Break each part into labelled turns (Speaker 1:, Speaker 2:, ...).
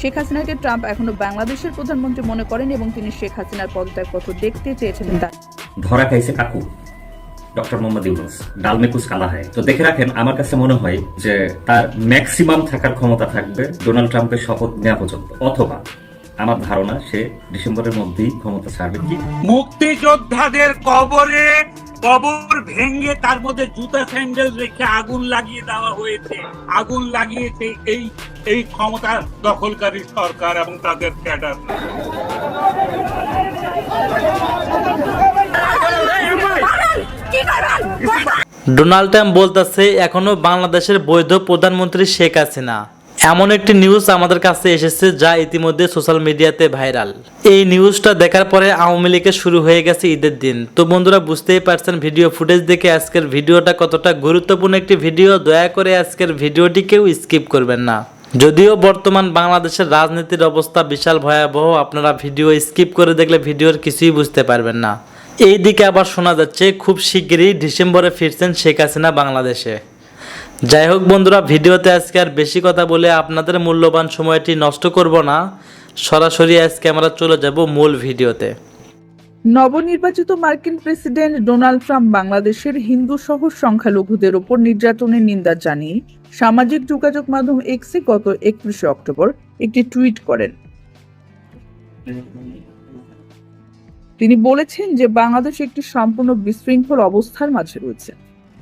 Speaker 1: শেখ হাসিনাকে
Speaker 2: ট্রাম্প এখনও বাংলাদেশের প্রধানমন্ত্রী মনে করেন এবং তিনি শেখ হাসিনার পদত্যাগপত্র দেখতে চেয়েছিলেন তা
Speaker 3: ধরা খাইছে কাকু। ডক্টর মোহাম্মদ ইউনুস ডালমেকুস কালা হয়। তো দেখে রাখেন আমার কাছে মনে হয় যে তার ম্যাক্সিমাম থাকার ক্ষমতা থাকবে ডোনাল্ড ট্রাম্পের শপথ নেওয়া পর্যন্ত। অথবা আমার ধারণা সে ডিসেম্বরের মধ্যেই ক্ষমতা ছাড়বে কি?
Speaker 4: মুক্তিযোদ্ধাদের কবরে কবর ভেঙে তার মধ্যে জুতা স্যান্ডেল রেখে আগুন লাগিয়ে দেওয়া হয়েছে। আগুন লাগিয়েছে এই এই ক্ষমতা দখলকারী সরকার এবং তাদের ক্যাডার।
Speaker 5: ডোনাল্ড ট্রাম্প বলতেছে, এখনও বাংলাদেশের বৈধ প্রধানমন্ত্রী শেখ হাসিনা। এমন একটি নিউজ আমাদের কাছে এসেছে যা ইতিমধ্যে সোশ্যাল মিডিয়াতে ভাইরাল এই নিউজটা দেখার পরে আওয়ামী লীগের শুরু হয়ে গেছে ঈদের দিন। তো বন্ধুরা, বুঝতেই পারছেন ভিডিও ফুটেজ দেখে আজকের ভিডিওটা কতটা গুরুত্বপূর্ণ একটি ভিডিও দয়া করে আজকের ভিডিওটি কেউ স্কিপ করবেন না। যদিও বর্তমান বাংলাদেশের রাজনীতির অবস্থা বিশাল ভয়াবহ, আপনারা ভিডিও স্কিপ করে দেখলে ভিডিওর কিছুই বুঝতে পারবেন না। এইদিকে আবার শোনা যাচ্ছে, খুব শিগগিরই ডিসেম্বরে ফিরছেন শেখ হাসিনা বাংলাদেশে। যাই হোক বন্ধুরা, ভিডিওতে আজকে আর বেশি কথা বলে আপনাদের মূল্যবান সময়টি নষ্ট করব না। সরাসরি আজকে আমরা চলে যাব মূল ভিডিওতে।
Speaker 2: নবনির্বাচিত মার্কিন প্রেসিডেন্ট ডোনাল্ড ট্রাম্প বাংলাদেশের হিন্দু সহ সংখ্যালঘুদের উপর নির্যাতনের নিন্দা জানিয়ে সামাজিক যোগাযোগ মাধ্যম এক্সে গত একত্রিশে অক্টোবর একটি টুইট করেন। তিনি বলেছেন যে বাংলাদেশ একটি সম্পূর্ণ বিশৃঙ্খল অবস্থার মাঝে রয়েছে।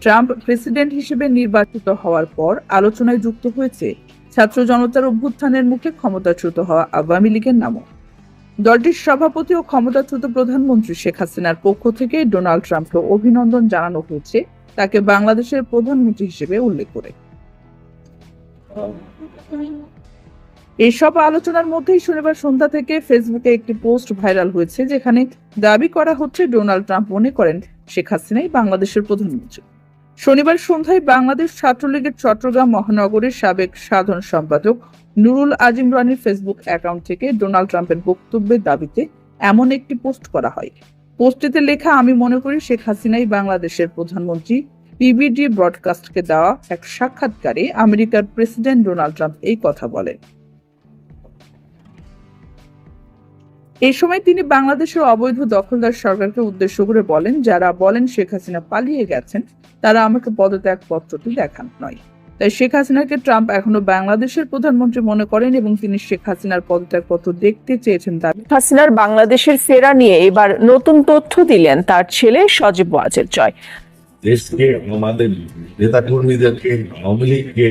Speaker 2: ট্রাম্প প্রেসিডেন্ট হিসেবে নির্বাচিত হওয়ার পর আলোচনায় যুক্ত হয়েছে ছাত্র জনতার অভ্যুত্থানের মুখে ক্ষমতাচ্যুত হওয়া আওয়ামী লীগের নামও। দলটির সভাপতি ও ক্ষমতাচ্যুত প্রধানমন্ত্রী শেখ হাসিনার পক্ষ থেকে ডোনাল্ড ট্রাম্পকে অভিনন্দন জানানো হয়েছে, তাকে বাংলাদেশের প্রধানমন্ত্রী হিসেবে উল্লেখ করে। এসব আলোচনার মধ্যেই শনিবার সন্ধ্যা থেকে ফেসবুকে একটি পোস্ট ভাইরাল হয়েছে, যেখানে দাবি করা হচ্ছে ডোনাল্ড ট্রাম্প মনে করেন শেখ হাসিনাই বাংলাদেশের প্রধানমন্ত্রী। শনিবার সন্ধ্যায় বাংলাদেশ ছাত্রলীগের চট্টগ্রাম মহানগরের সাবেক সাধারণ সম্পাদক নুরুল আজিম রানীর ফেসবুক অ্যাকাউন্ট থেকে ডোনাল্ড ট্রাম্পের বক্তব্যের দাবিতে এমন একটি পোস্ট করা হয়। পোস্টটিতে লেখা, আমি মনে করি শেখ হাসিনাই বাংলাদেশের প্রধানমন্ত্রী। পিবিডি ব্রডকাস্টকে দেওয়া এক সাক্ষাৎকারে আমেরিকার প্রেসিডেন্ট ডোনাল্ড ট্রাম্প এই কথা বলেন। এই সময় তিনি বাংলাদেশের অবৈধ দখলদার সরকারকে উদ্দেশ্য করে বলেন যারা বলেন শেখ হাসিনা পালিয়ে গেছেন তারা আমাকে পদত্যাগ পত্রটি দেখান নয়। তাই শেখ হাসিনাকে ট্রাম্প এখনও বাংলাদেশের প্রধানমন্ত্রী মনে করেন এবং তিনি শেখ হাসিনার পদত্যাগপত্র দেখতে চেয়েছেন দাবি
Speaker 6: হাসিনার বাংলাদেশের ফেরা নিয়ে এবার নতুন তথ্য দিলেন তার ছেলে সজীব ওয়াজের জয়।
Speaker 7: দেশকে আমাদের নেতা কর্মীদেরকে আওয়ামী লীগকে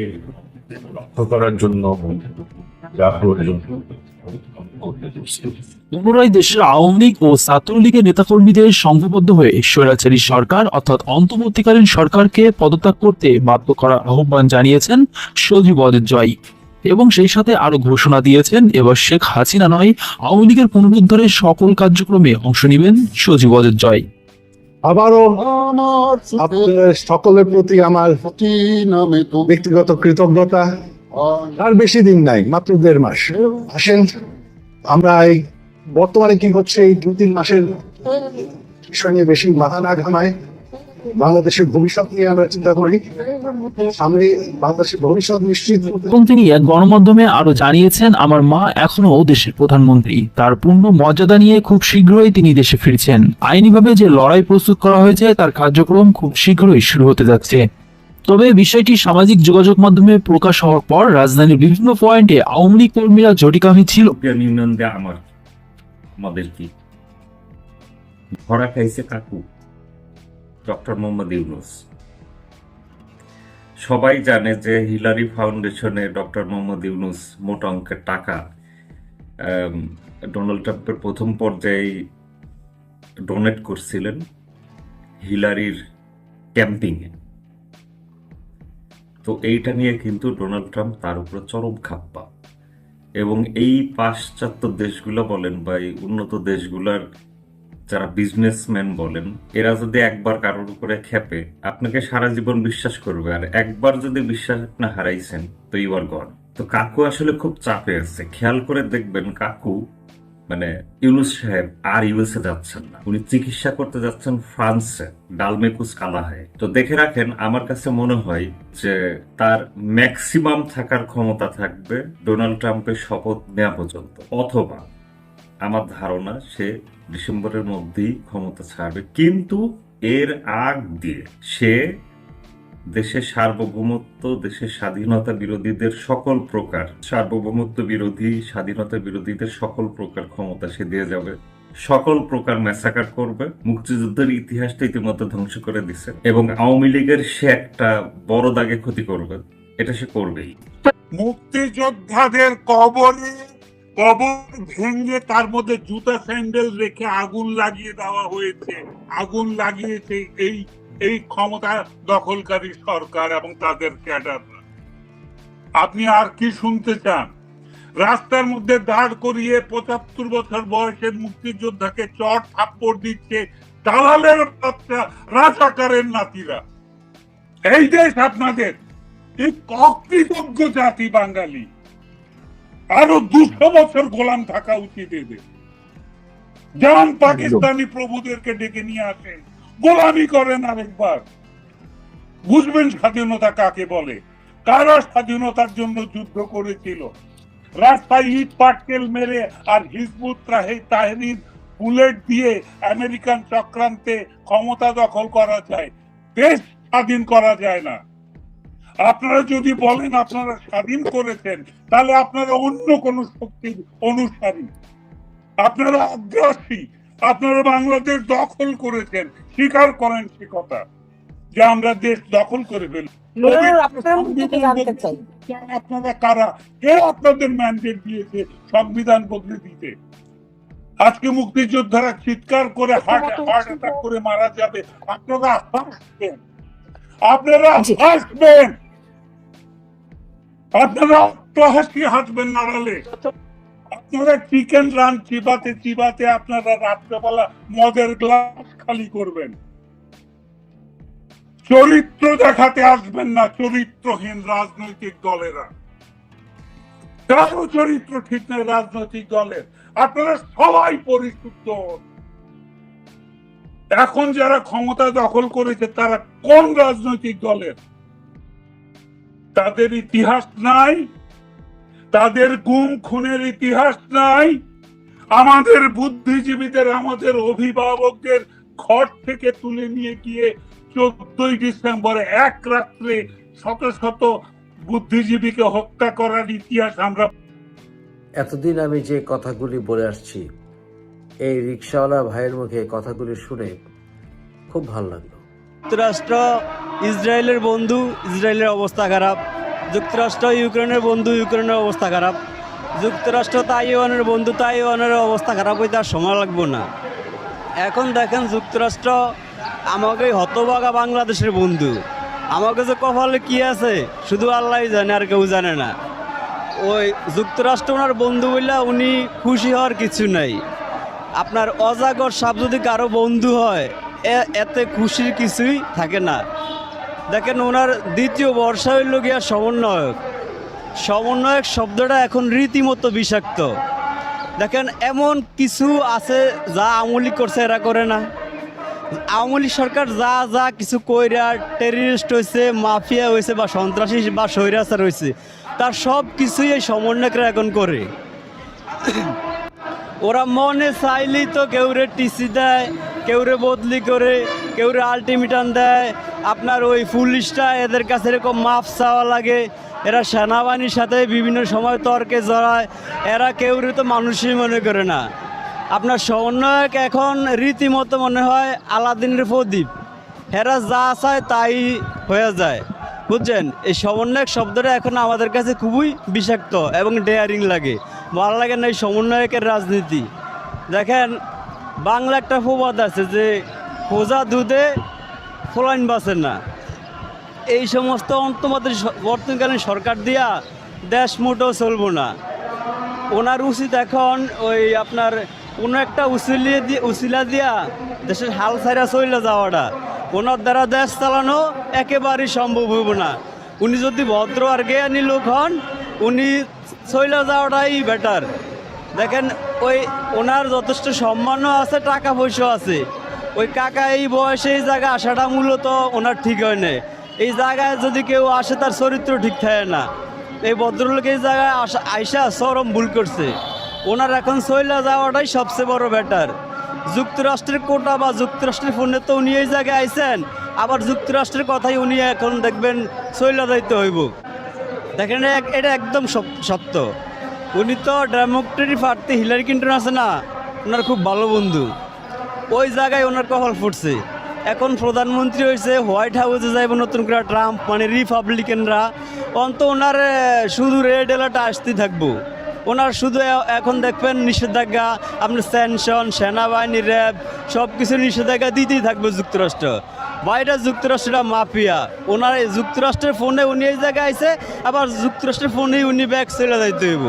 Speaker 7: রক্ষা করার জন্য যা প্রয়োজন।
Speaker 8: পুনরায় দেশের আওয়ামী লীগ ও ছাত্রলীগের নেতাকর্মীদের সংঘবদ্ধ হয়ে স্বৈরাচারী সরকার অর্থাৎ অন্তর্বর্তীকালীন সরকারকে পদত্যাগ করতে বাধ্য করার আহ্বান জানিয়েছেন সজীব ওয়াজেদ জয় এবং সেই সাথে আরও ঘোষণা দিয়েছেন এবার শেখ হাসিনা নয় আওয়ামী লীগের পুনরুদ্ধারের সকল কার্যক্রমে অংশ নেবেন সজীব ওয়াজেদ জয়
Speaker 9: আবারও আপনাদের সকলের প্রতি আমার ব্যক্তিগত কৃতজ্ঞতা। আর বেশি দিন নাই, মাত্র দেড় মাস। আসেন, আমরা এই বর্তমানে কি হচ্ছে, এই দু তিন মাসের বিষয় নিয়ে বেশি মাথা না ঘামায়। বাংলাদেশের ভবিষ্যৎ নিয়ে আমরা চিন্তা করি। সামনে বাংলাদেশের ভবিষ্যৎ নিশ্চিত
Speaker 8: এবং তিনি এক গণমাধ্যমে আরও জানিয়েছেন, আমার মা এখনও দেশের প্রধানমন্ত্রী। তার পূর্ণ মর্যাদা নিয়ে খুব শীঘ্রই তিনি দেশে ফিরছেন। আইনিভাবে যে লড়াই প্রস্তুত করা হয়েছে, তার কার্যক্রম খুব শীঘ্রই শুরু হতে যাচ্ছে। তবে বিষয়টি সামাজিক যোগাযোগ মাধ্যমে প্রকাশ হওয়ার পর রাজধানীর বিভিন্ন পয়েন্টে আওয়ামী লীগ কর্মীরা জটিকামি ছিল।
Speaker 3: ইউরোপিয়ান ইউনিয়ন দিয়ে আমার আমাদের কি ধরা খাইছে কাকু। ডক্টর মোহাম্মদ ইউনুস। সবাই জানে যে হিলারি ফাউন্ডেশনে ডক্টর মোহাম্মদ ইউনুস মোটা অঙ্কের টাকা ডোনাল্ড ট্রাম্পের প্রথম পর্যায়ে ডোনেট করছিলেন হিলারির ক্যাম্পিংয়ে। তো এইটা নিয়ে কিন্তু ডোনাল্ড ট্রাম্প তার উপরে চরম খাপ্পা। এবং এই পাশ্চাত্য দেশগুলো বলেন বা এই উন্নত দেশগুলার যারা বিজনেসম্যান বলেন, এরা যদি একবার কারোর উপরে খেপে, আপনাকে সারা জীবন বিশ্বাস করবে। আর একবার যদি বিশ্বাস আপনি হারাইছেন, তো ইউ আর গড তো কাকু আসলে খুব চাপে আছে খেয়াল করে দেখবেন কাকু মানে ইউনুস সাহেব আর ইউএসএ যাচ্ছেন না। উনি চিকিৎসা করতে যাচ্ছেন ফ্রান্সে, ডালমেকুস কালাহায়। তো দেখে রাখেন, আমার কাছে মনে হয় যে তার ম্যাক্সিমাম থাকার ক্ষমতা থাকবে ডোনাল্ড ট্রাম্পের শপথ নেওয়া পর্যন্ত। অথবা আমার ধারণা, সে ডিসেম্বরের মধ্যেই ক্ষমতা ছাড়বে। কিন্তু এর আগ দিয়ে সে দেশের সার্বভৌমত্ব, দেশের স্বাধীনতা বিরোধীদের সকল প্রকার, সার্বভৌমত্ব বিরোধী, স্বাধীনতা বিরোধীদের সকল প্রকার ক্ষমতা সে দিয়ে যাবে। সকল প্রকার ম্যাসাকার করবে। মুক্তিযুদ্ধের ইতিহাসটা ইতিমধ্যে ধ্বংস করে দিছে এবং আওয়ামী লীগের সে একটা বড় দাগে ক্ষতি করবে। এটা সে করবেই।
Speaker 4: মুক্তিযোদ্ধাদের কবরে, কবর ভেঙে তার মধ্যে জুতা স্যান্ডেল রেখে আগুন লাগিয়ে দেওয়া হয়েছে। আগুন লাগিয়েছে এই এই ক্ষমতা দখলকারী সরকার এবং তাদের ক্যাডাররা আপনি আর কি শুনতে চান? রাস্তার মধ্যে দাঁড় করিয়ে পঁচাত্তর বছর বয়সের মুক্তিযোদ্ধাকে চট থাপ্পড় দিচ্ছে দালালের বাচ্চা, রাজাকারের নাতিরা। এই দেশ আপনাদের, এই অকৃতজ্ঞ জাতি বাঙালি। আরও দুশো বছর গোলাম থাকা উচিত এদের। যান পাকিস্তানি প্রভুদেরকে ডেকে নিয়ে আসেন। গোলামি করেন আরেকবার। বুঝবেন স্বাধীনতা কাকে বলে? কারা স্বাধীনতার জন্য যুদ্ধ করেছিল? রাস্তায় ইট, পাটকেল মেরে আর হিজবুত তাহরির বুলেট দিয়ে আমেরিকান চক্রান্তে ক্ষমতা দখল করা যায়, দেশ স্বাধীন করা যায় না। আপনারা যদি বলেন আপনারা স্বাধীন করেছেন, তাহলে আপনারা অন্য কোন শক্তির অনুসারী। আপনারা আগ্রাসী আপনারা বাংলাদেশ দখল করেছেন স্বীকার করেন সে কথা যে আমরা দেশ দখল করে ফেলি। আপনারা কারা? কে আপনাদের ম্যান্ডেট দিয়েছে সংবিধান বদলে দিতে? আজকে মুক্তিযোদ্ধারা চিৎকার করে হার্ট হার্ট অ্যাটাক করে মারা যাবে। আপনারা হাসবেন আপনারা হাসবেন আপনারা হাসি হাসবেন নাড়ালে আপনারা চিকেন রান চিবাতে চিবাতে আপনারা রাত্রেবেলা মদের গ্লাস খালি করবেন। চরিত্র দেখাতে আসবেন না, চরিত্রহীন রাজনৈতিক দলেরা। কারও চরিত্র ঠিক নেই রাজনৈতিক দলের। আপনারা সবাই পরিশুদ্ধ। এখন যারা ক্ষমতা দখল করেছে, তারা কোন রাজনৈতিক দলের? তাদের ইতিহাস নাই তাদের গুম খুনের ইতিহাস নাই। আমাদের বুদ্ধিজীবীদের আমাদের অভিভাবকদের ঘর থেকে তুলে নিয়ে গিয়ে চোদ্দই ডিসেম্বরে এক রাত্রে শত শত বুদ্ধিজীবীকে হত্যা করার ইতিহাস আমরা
Speaker 10: এতদিন আমি যে কথাগুলি বলে আসছি এই রিক্সাওয়ালা ভাইয়ের মুখে কথাগুলি শুনে খুব ভালো লাগল।
Speaker 11: যুক্তরাষ্ট্র ইসরায়েলের বন্ধু ইসরায়েলের অবস্থা খারাপ। যুক্তরাষ্ট্র, ইউক্রেনের বন্ধু, ইউক্রেনের অবস্থা খারাপ। যুক্তরাষ্ট্র, তাইওয়ানের বন্ধু, তাইওয়ানের অবস্থা খারাপ হইতে আর সময় লাগবো না। এখন দেখেন যুক্তরাষ্ট্র আমাকে হতবাগা বাংলাদেশের বন্ধু। আমাকে যে কপালে কি আছে, শুধু আল্লাহ জানে, আর কেউ জানে না। ওই যুক্তরাষ্ট্র ওনার বন্ধু বললে উনি খুশি হওয়ার কিছু নাই। আপনার অজাগর সাপ যদি কারও বন্ধু হয় এতে খুশির কিছুই থাকে না। দেখেন ওনার দ্বিতীয় বর্ষা হইল গিয়া সমন্বয়ক। সমন্বয়ক শব্দটা এখন রীতিমতো বিষাক্ত। দেখেন এমন কিছু আছে যা আমলি করছে এরা করে না। আমলি সরকার যা যা কিছু কইরা টেরিস্ট হয়েছে মাফিয়া হয়েছে বা সন্ত্রাসী বা স্বৈরাচার হয়েছে তার সব কিছুই এই সমন্বয়করা এখন করে। ওরা মনে চাইলেই তো কেউরে টিসি দেয়, কেউরে বদলি করে কেউরে আলটিমেটাম দেয়, আপনার ওই পুলিশটা এদের কাছে এরকম মাফ চাওয়া লাগে। এরা সেনাবাহিনীর সাথে বিভিন্ন সময় তর্কে জড়ায়, এরা কেউরে তো মানুষই মনে করে না। আপনার সমন্বয়ক এখন রীতিমতো মনে হয় আলাদিনের প্রদীপ। এরা যা চায় তাই হয়ে যায়। বুঝছেন? এই সমন্বয়ক শব্দটা এখন আমাদের কাছে খুবই বিষাক্ত এবং ডেয়ারিং লাগে। ভালো লাগে না এই সমন্বয়কের রাজনীতি। দেখেন বাংলা একটা প্রবাদ আছে যে খোঁজা দুধে ফলাইন বাসে না। এই সমস্ত অন্তমাদের বর্তমানকালীন সরকার দিয়া দেশ মোটেও চলবো না। ওনার উচিত এখন ওই আপনার কোনো একটা উসিলিয়ে দিয়ে উচিলা দিয়া দেশের হাল ছাইরা চলে যাওয়াটা। ওনার দ্বারা দেশ চালানো একেবারেই সম্ভব হইব না। উনি যদি ভদ্র আর জ্ঞানী লোক হন, উনি চলে যাওয়াটাই বেটার দেখেন ওই ওনার যথেষ্ট সম্মানও আছে, টাকা পয়সাও আছে। ওই কাকা এই বয়সে এই জায়গায় আসাটা মূলত ওনার ঠিক হয় না এই জায়গায় যদি কেউ আসে, তার চরিত্র ঠিক থাকে না। এই ভদ্রলোক এই জায়গায় আসা আইসা চরম ভুল করছে। ওনার এখন সইলা যাওয়াটাই সবচেয়ে বড় ব্যাটার যুক্তরাষ্ট্রের কোটা বা যুক্তরাষ্ট্রের ফোনে তো উনি এই জায়গায় আইসেন আবার যুক্তরাষ্ট্রের কথাই উনি এখন দেখবেন সইলা যাইতে হইব। দেখেন এটা একদম সত্য। উনি তো ডেমোক্রেটিক প্রার্থী হিলারি ক্লিন্টন আছে না? ওনার খুব ভালো বন্ধু। ওই জায়গায় ওনার কপাল ফুটছে। এখন প্রধানমন্ত্রী হয়েছে, হোয়াইট হাউসে যাইব নতুন করে ট্রাম্প মানে রিপাবলিকানরা। অন্ত ওনার শুধু রেড এলার্ট আসতে থাকব। ওনার শুধু এখন দেখবেন নিষেধাজ্ঞা, আপনার স্যানশন সেনাবাহিনী র্যাব সব কিছু নিষেধাজ্ঞা দিতেই থাকবে যুক্তরাষ্ট্র। বাইরে যুক্তরাষ্ট্রটা মাফিয়া। ওনার যুক্তরাষ্ট্রের ফোনে উনি এই জায়গায় আইসে আবার যুক্তরাষ্ট্রের ফোনেই উনি ব্যাগ চলে যাইতে হইব।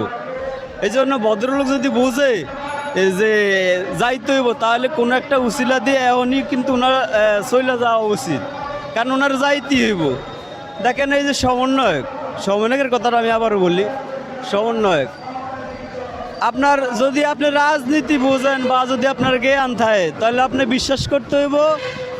Speaker 11: এই জন্য ভদ্রলোক যদি বোঝে যে যাইতে হইব, তাহলে কোনো একটা উচিলা দিয়ে এমনই কিন্তু ওনার চলে যাওয়া উচিত। কারণ ওনার যাইতে হইব। দেখেন এই যে সমন্বয়ক, সমন্বয়কের কথাটা আমি আবারও বলি, সমন্বয়ক, আপনার যদি আপনি রাজনীতি বোঝেন বা যদি আপনার জ্ঞান থাকে, তাহলে আপনি বিশ্বাস করতে হইব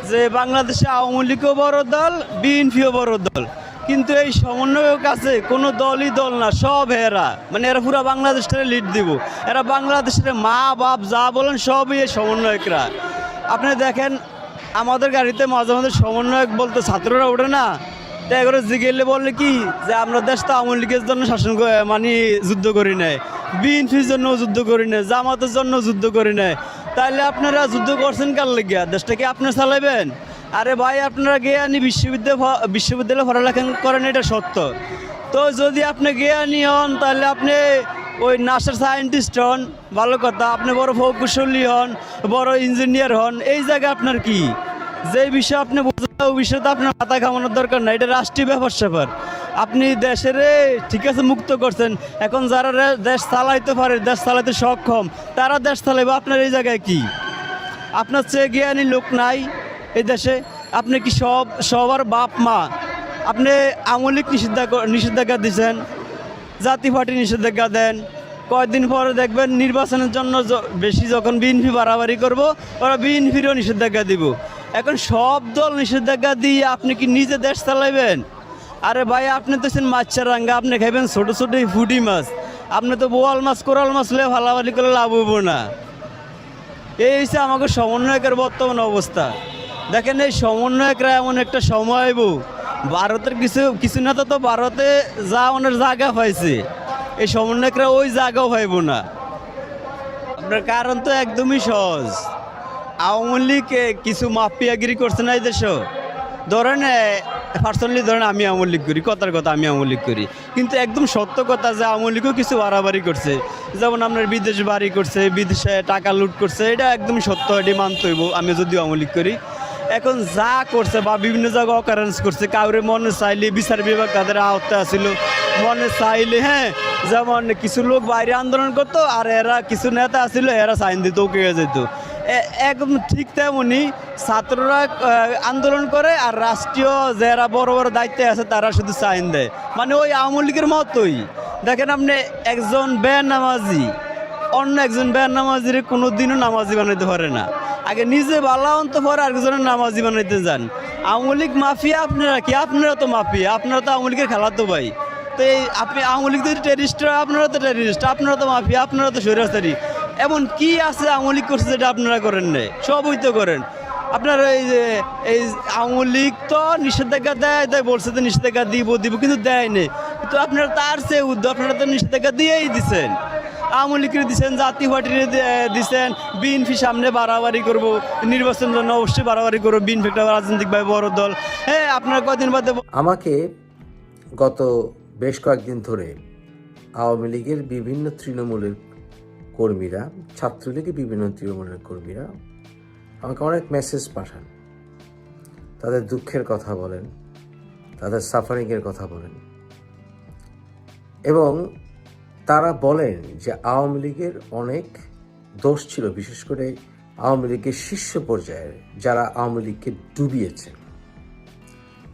Speaker 11: যে বাংলাদেশে আওয়ামী লীগও বড় দল, বিএনপিও বড় দল। কিন্তু এই সমন্বয়ক আছে, কোনো দলই দল না, সব এরা মানে এরা পুরো বাংলাদেশটারে লিড দিব। এরা বাংলাদেশের মা, বাপ, যা বলেন সবই এই সমন্বয়করা। আপনি দেখেন, আমাদের গাড়িতে মাঝে মাঝে সমন্বয়ক বলতে ছাত্ররা ওঠে না। তো এগুলো জিগেলে বললে কি, যে আমরা দেশ তো আওয়ামী লীগের জন্য শাসন করে মানে যুদ্ধ করি নাই। বিএনপির জন্য যুদ্ধ করি নাই, জামাতের জন্য যুদ্ধ করি নাই। তাহলে আপনারা যুদ্ধ করছেন কার লেগে দেশটা কি আপনি চালাবেন আরে ভাই, আপনারা জ্ঞানী বিশ্ববিদ্যালয় বিশ্ববিদ্যালয়ে পড়ালেখা করেন, এটা সত্য। তো যদি আপনি জ্ঞানী হন, তাহলে আপনি ওই নাসার সায়েন্টিস্ট হন, ভালো কথা। আপনি বড় প্রকৌশলী হন, বড় ইঞ্জিনিয়ার হন, এই জায়গায় আপনার কি? যে বিষয়ে আপনি বুঝলেন ওই বিষয়ে আপনার মাথা ঘামানোর দরকার নাই। এটা রাষ্ট্রীয় ব্যাপার স্যাপার। আপনি দেশের ঠিক আছে, মুক্ত করছেন। এখন যারা দেশ চালাইতে পারে, দেশ চালাইতে সক্ষম, তারা দেশ চালাইবে। আপনার এই জায়গায় কি? আপনার চেয়ে জ্ঞানী লোক নাই। এই দেশে আপনি কি সব, সবার বাপ মা, আপনি আমলিক নিষেধাজ্ঞা নিষেধাজ্ঞা দিচ্ছেন জাতি পার্টি নিষেধাজ্ঞা দেন, কয়েকদিন পরে দেখবেন নির্বাচনের জন্য বেশি যখন বিএনপি বাড়াবাড়ি করব, ওরা বিএনপিরও নিষেধাজ্ঞা দিব। এখন সব দল নিষেধাজ্ঞা দিয়ে আপনি কি নিজে দেশ চালাইবেন? আরে ভাই, আপনি তো ছেন মাছের রাঙ্গা আপনি খাইবেন ছোটো ছোটো ফুটি মাছ। আপনি তো বোয়াল মাছ, কোরাল মাছ লে ভালাভালি করে লাভ হব না। এই হচ্ছে আমাকে সমন্বয়কের বর্তমান অবস্থা। দেখেন এই সমন্বয়করা এমন একটা সময় আইব। ভারতের কিছু কিছু নেতা তো ভারতে যা ওনার জায়গা পাইছে এই সমন্বয়করা ওই জায়গাও পাইব না। আপনার কারণ তো একদমই সহজ। আওয়ামী লীগ কিছু মাফিয়াগিরি করছে না এই দেশ। ধরেন পার্সোনালি ধরেন আমি আওয়ামী লীগ করি, কথার কথা আমি আওয়ামী লীগ করি। কিন্তু একদম সত্য কথা যে আওয়ামী লীগও কিছু বাড়াবাড়ি করছে। যেমন আপনার বিদেশ বাড়ি করছে, বিদেশে টাকা লুট করছে, এটা একদম সত্য এটি মানতে হইব আমি যদি আওয়ামী লীগ করি। এখন যা করছে বা বিভিন্ন জায়গায় অকারেন্স করছে, কাউরে মনে চাইলে বিচার বিভাগ তাদের আওতায় আসিল। মনে চাইলে হ্যাঁ যেমন কিছু লোক বাইরে আন্দোলন করতো আর এরা কিছু নেতা আসিল, এরা সাইন দিত ওকে যেত। একদম ঠিক তেমনই ছাত্ররা আন্দোলন করে আর রাষ্ট্রীয় যারা বড় বড় দায়িত্বে আছে তারা শুধু সাইন দেয়। মানে ওই আওয়ামী লীগের মতোই। দেখেন আপনি একজন বের নামাজি অন্য একজন বের নামাজির কোনো দিনও নামাজি বানাইতে পারে না। আগে নিজে বালা অন্ত পরে আরেকজনের নামাজি বানাইতে যান। আওয়ামী লীগ মাফিয়া আপনারা কি? আপনারা তো মাফিয়া, আপনারা তো আওয়ামী লীগের খেলাতো ভাই। তো এই আপনি আওয়ামী লীগ যদি টেরিস্ট আপনারা তো টেরিস্ট আপনারা তো মাফিয়া, আপনারা তো স্বৈরাচারী। এমন কি আছে আওয়ামী লীগ করছে যেটা আপনারা করেন নাই? সবই তো করেন। আপনার এই যে, এই আওয়ামী লীগ তো নিষেধাজ্ঞা দেয় দেয়, বলছে তো নিষেধাজ্ঞা দিব দিব, কিন্তু দেয় নেই। কিন্তু আপনারা তার চেয়ে উদ্যোগ আপনারা তো নিষেধাজ্ঞা দিয়েই দিছেন। আওয়ামী লীগের দিচ্ছেন জাতীয় পার্টির দিচ্ছেন বিএনপি সামনে বাড়াবাড়ি করব, নির্বাচনের জন্য অবশ্যই বাড়াবাড়ি করব, বিএনপি একটা রাজনৈতিকভাবে বড় দল। হ্যাঁ আপনার কদিন বাদে
Speaker 10: আমাকে গত বেশ কয়েকদিন ধরে আওয়ামী লীগের বিভিন্ন তৃণমূলের কর্মীরা, ছাত্রলীগের বিভিন্ন তৃণমূলের কর্মীরা আমাকে অনেক মেসেজ পাঠান। তাদের দুঃখের কথা বলেন, তাদের সাফারিংয়ের কথা বলেন। এবং তারা বলেন যে আওয়ামী লীগের অনেক দোষ ছিল, বিশেষ করে আওয়ামী লীগের শীর্ষ পর্যায়ের যারা আওয়ামী লীগকে ডুবিয়েছে।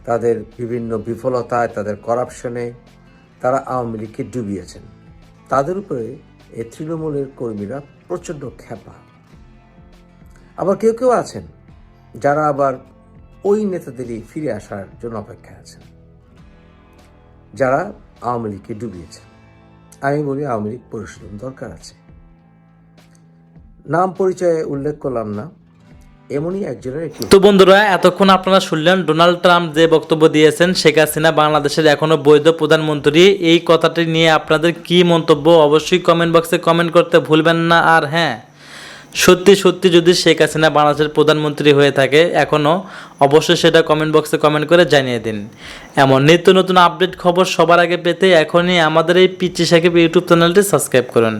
Speaker 10: তাদের বিভিন্ন বিফলতায়, তাদের করাপশনে তারা আওয়ামী লীগকে ডুবিয়েছেন। তাদের উপরে এই তৃণমূলের কর্মীরা প্রচণ্ড খ্যাপা। আবার কেউ কেউ আছেন যারা আবার ওই নেতাদেরই ফিরে আসার জন্য অপেক্ষায় আছেন, যারা আওয়ামী লীগকে ডুবিয়েছেন। আমি বলি আওয়ামী লীগ পরিশোধন দরকার আছে। নাম পরিচয়ে উল্লেখ করলাম না, এমনই একজনের
Speaker 5: তো বন্ধুরা, এতক্ষণ আপনারা শুনলেন ডোনাল্ড ট্রাম্প যে বক্তব্য দিয়েছেন, শেখ হাসিনা বাংলাদেশের এখনও বৈধ প্রধানমন্ত্রী। এই কথাটি নিয়ে আপনাদের কি মন্তব্য, অবশ্যই কমেন্ট বক্সে কমেন্ট করতে ভুলবেন না। আর হ্যাঁ সত্যি সত্যি যদি শেখ হাসিনা বাংলাদেশের প্রধানমন্ত্রী হয়ে থাকে এখনও অবশ্যই সেটা কমেন্ট বক্সে কমেন্ট করে জানিয়ে দিন। এমন নিত্য নতুন আপডেট খবর সবার আগে পেতে এখনই আমাদের এই পিচি সাকিব ইউটিউব চ্যানেলটি সাবস্ক্রাইব করুন।